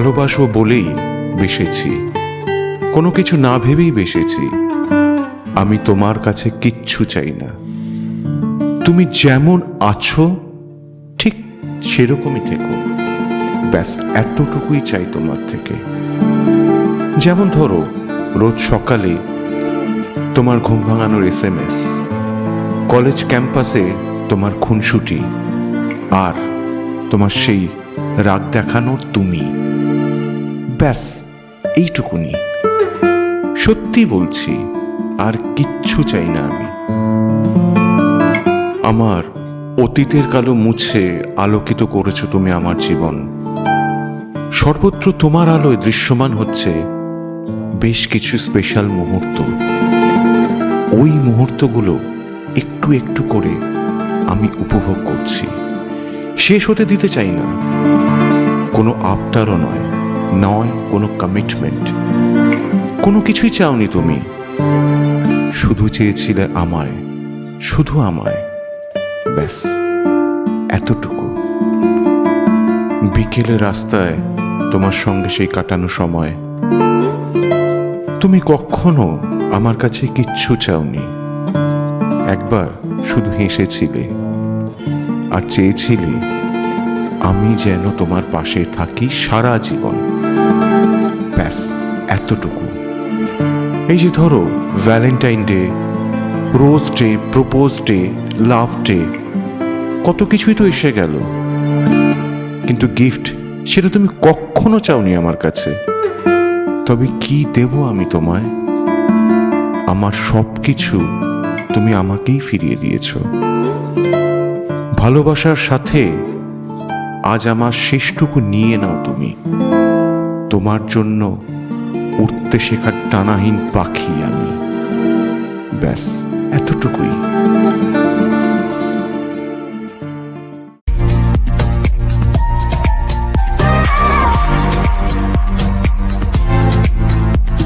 ভালোবাসো বলেই বেসেছি। কোনো কিছু না ভেবেই বেসেছি। আমি তোমার কাছে কিচ্ছু চাই না। তুমি যেমন আছো, ঠিক সেরকমই থেকো। ব্যাস, এতটুকুই চাই তোমার থেকে। যেমন ধরো, রোজ সকালে তোমার ঘুম ভাঙানোর এস এম এস কলেজ ক্যাম্পাসে তোমার খুনসুটি, আর তোমার সেই রাগ দেখানোর তুমি। ব্যাস, এইটুকুনি। সত্যি বলছি, আর কিচ্ছু চাই না আমি। আমার অতীতের কালো মুছে আলোকিত করেছ তুমি আমার জীবন। সর্বত্র তোমার আলোয় দৃশ্যমান হচ্ছে বেশ কিছু স্পেশাল মুহূর্ত। ওই মুহূর্তগুলো একটু একটু করে আমি উপভোগ করছি। শেষ হতে দিতে চাই না। কোনো আবতারও নয়। নয়, কোনো কমিটমেন্ট কোনো কিছুই চাওনি তুমি। শুধু চেয়েছিলে আমায়, শুধু আমায়। ব্যাস, এতটুকু। বিকেলে রাস্তায় তোমার সঙ্গে সেই কাটানো সময়। তুমি কখনো আমার কাছে কিচ্ছু চাওনি। একবার শুধু হেসেছিলে আর চেয়েছিলে, আমি যেন তোমার পাশে থাকি সারা জীবন। ব্যাস, এতটুকু। এই যে ধরো valentine day rose day propose day love day কত কিছুই তো এসে গেল। কিন্তু গিফট সেটা তুমি কখনো চাওনি আমার কাছে। তবে কি দেব আমি তোমায়? আমার সব কিছু তুমি আমাকেই ফিরিয়ে দিয়েছ। ভালোবাসার সাথে আজ আমার শেষটুকু নিয়ে নাও তুমি। তোমার জন্য উঠতে শেখার টানাহীন পাখি আমি। ব্যাস এতটুকুই।